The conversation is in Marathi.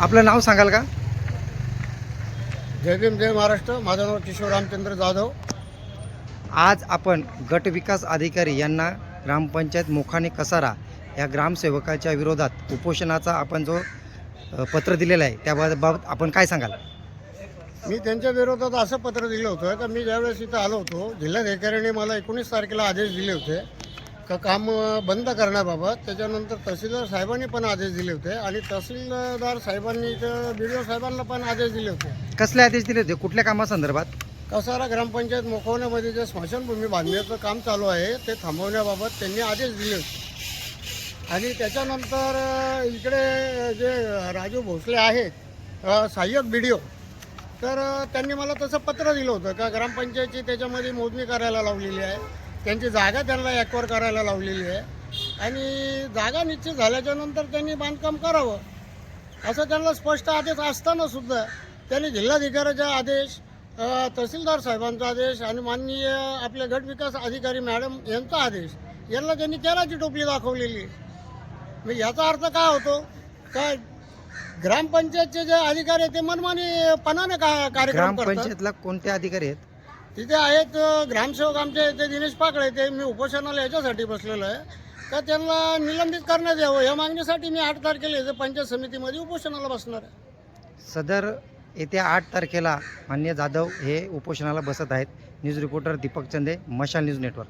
आपलं नाव सांगाल का? जय भीम जय महाराष्ट्र. माझं नाव किशोर रामचंद्र जाधव. आज आपण गट विकास अधिकारी यांना ग्रामपंचायत मोखाने कसारा या ग्रामसेवकाच्या विरोधात उपोषणाचा आपण जो अ, पत्र दिलेलं आहे त्याबाबत आपण काय सांगाल? मी त्यांच्या विरोधात असं पत्र दिलं होतं. का मी ज्यावेळेस इथं आलो होतो जिल्हाधिकाऱ्याने मला एकोणीस तारखेला आदेश दिले होते. का काम बंद करण्याबाबत. त्याच्यानंतर तहसीलदार साहेबांनी पण आदेश दिले होते आणि तहसीलदार साहेबांनी बी डी ओ साहेबांना पण आदेश दिले होते. कसले आदेश दिले होते? कुठल्या कामासंदर्भात? कसारा ग्रामपंचायत मोखवण्यामध्ये जे स्मशानभूमी बांधण्याचं काम चालू आहे ते थांबवण्याबाबत त्यांनी आदेश दिले होते. आणि त्याच्यानंतर अ, इकडे जे राजू भोसले आहेत अ, सहाय्यक बी डी ओ तर अ, त्यांनी मला तसं पत्र दिलं होतं का ग्रामपंचायतची त्याच्यामध्ये मोजणी करायला लावलेली आहे. त्यांची जागा त्यांना ॲक्वर करायला लावलेली आहे. आणि जागा निश्चित झाल्याच्यानंतर त्यांनी बांधकाम करावं. असं त्यांना स्पष्ट आदेश असताना सुद्धा त्यांनी जिल्हाधिकाऱ्याचा आदेश तहसीलदार साहेबांचा आदेश आणि माननीय आपले गट विकास अधिकारी मॅडम यांचा आदेश यांना त्यांनी केराची टोपली दाखवलेली. आहे. मग याचा अर्थ काय होतो? काय ग्रामपंचायतचे जे अधिकारी आहेत ते मनमानी पणाने का कार्यक्रम ग्रामपंचायतला कोणते अधिकारी आहेत? तिथे आहेत ग्रामसेवक आमचे ते दिनेश पाकळे ते मी उपोषणाला याच्यासाठी बसलेलो आहे. का त्यांना निलंबित करण्यात यावं या मागणीसाठी मी आठ तारखेला याचं पंचायत समितीमध्ये उपोषणाला बसणार आहे. सदर येत्या आठ तारखेला मान्य जाधव हे उपोषणाला बसत आहेत. न्यूज रिपोर्टर दीपक चंदे मशाल न्यूज नेटवर्क.